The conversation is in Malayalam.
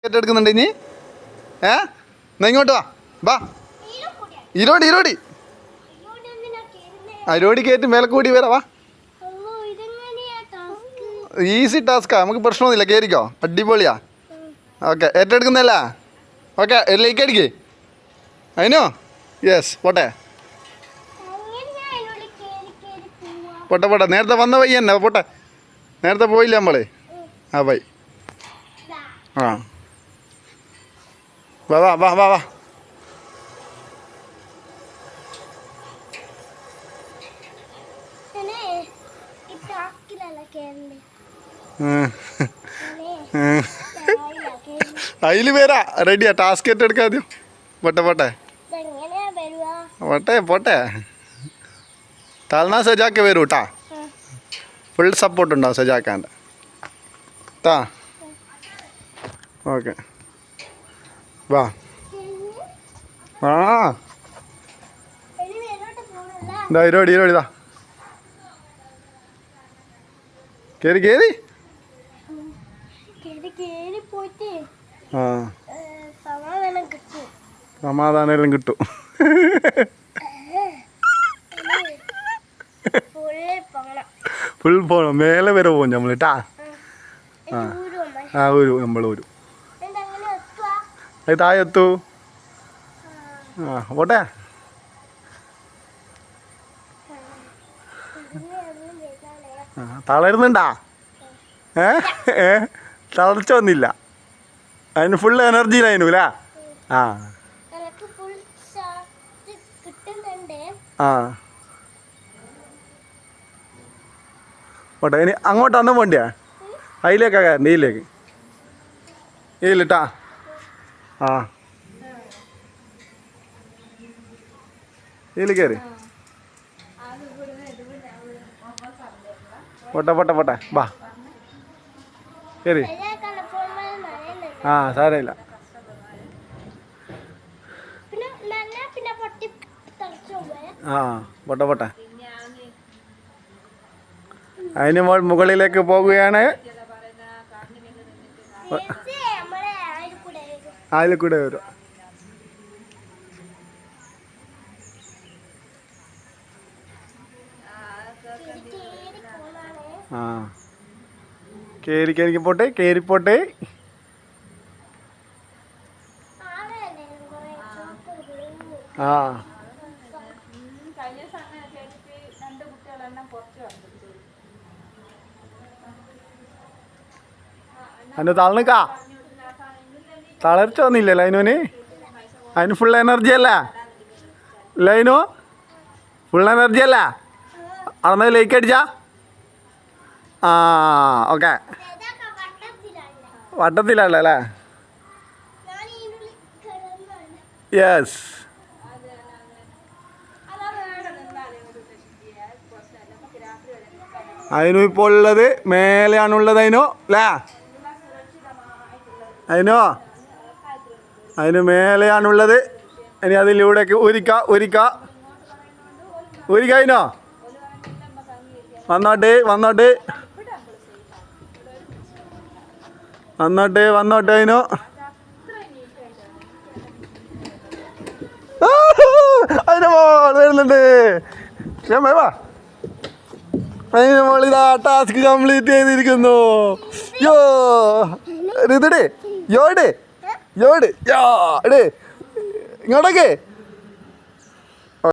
ടിക്കറ്റ് എടുക്കുന്നുണ്ട് ഇനി? ഏ? എന്നാ ഇങ്ങോട്ട് വാ. വാ ഇരോടി ഇരോടി. അരോടി കയറ്റി മേലെ കൂടി വരാം വാ. ഈസി ടാസ്ക്കാ നമുക്ക് പ്രശ്നമൊന്നുമില്ല. കയറിക്കോ. അടിപൊളിയാ. ഓക്കെ. ഏറ്റെടുക്കുന്നല്ല ഓക്കെ. ലേക്ക് അടിക്കേ. അതിനോ യെസ് പോട്ടെ. പോട്ടെ പോട്ടെ. നേരത്തെ വന്ന വയ്യ തന്നെ. പോട്ടെ. നേരത്തെ പോയില്ല നമ്മളെ? ആ വൈ ആ. വാ വാ വാ വാ വാ അതിൽ വരാ റെഡിയാ ടാസ്ക് ഏറ്റെടുക്കാം ആദ്യം പോട്ടെ പോട്ടെ പോട്ടെ പോട്ടെ തലനാ സജാക്കെ വരൂ കേട്ടാ ഫുൾ സപ്പോർട്ട് ഉണ്ടോ സജാക്കാന്റെ ട്ടാ ഓക്കെ വാ. ആ. ഇതാ ഇരോടി ഇരോടി ഇതാ കേറി കേറി. ആ. സമാധാനം കിട്ടും. ഫുൾ പോണം. മേലെ വരെ പോകും നമ്മൾ കേട്ടാ ആ. ഒരു നമ്മൾ എത്തുക അത് താഴെ എത്തു ആ പോട്ടെ തളരുന്നുണ്ടാ? ഏ ഏ തളർച്ച വന്നില്ല. അതിന് ഫുൾ എനർജിയിലായിരുന്നു അല്ലേ ആ. ആ. പോട്ടെ ഇനി അങ്ങോട്ടാന്ന് വേണ്ടിയാ അതിലേക്കാ കയറണ്ട ഇതിലേക്ക് ഇതിലിട്ടാ ആ. ഇതിൽ കയറി പോട്ടെ പോട്ടെ പോട്ടെ. ബാ. കയറി ആ സാരമില്ല. ആ പോട്ടെ പോട്ടെ. അതിന് മോൾ മുകളിലേക്ക് പോകുകയാണ്. അതിൽ കൂടെ വരും. കേറി ആ കയറി കയറി പോട്ടെ കയറിപ്പോട്ടെ കുറെ ആ. അതിന് തളർന്നിക്കാ തളർച്ച ഒന്നുമില്ല ലൈനുവിന്? അതിന് ഫുൾ എനർജി അല്ല. ലൈനു ഫുൾ എനർജി അല്ല. അന്ന് ലൈക്ക് അടിച്ചാ? ആ ഓക്കെ വട്ടത്തിലല്ല അല്ലേ? യെസ് അതിനു ഇപ്പോൾ ഉള്ളത് മേലെയാണുള്ളത് അതിനോ അല്ലേ? അതിനോ? അതിന് മേലെയാണുള്ളത്. ഇനി അതിലൂടെയൊക്കെ ഉരിക്ക ഉരിക്ക ഉരിക്ക അതിനോ വന്നോട്ടെ വന്നോട്ടെ. വന്നോട്ടെ വന്നോട്ടെ അതിനോ അതിന് മോൾ വരുന്നുണ്ട്. ഞാൻ മോൾ അതിന്റെ മോൾ ഇതാ ടാസ്ക് കംപ്ലീറ്റ് ചെയ്തിരിക്കുന്നു. യോ ഇതടേ യോടെ യോട് യോ ഇങ്ങോട്ടേക്ക്.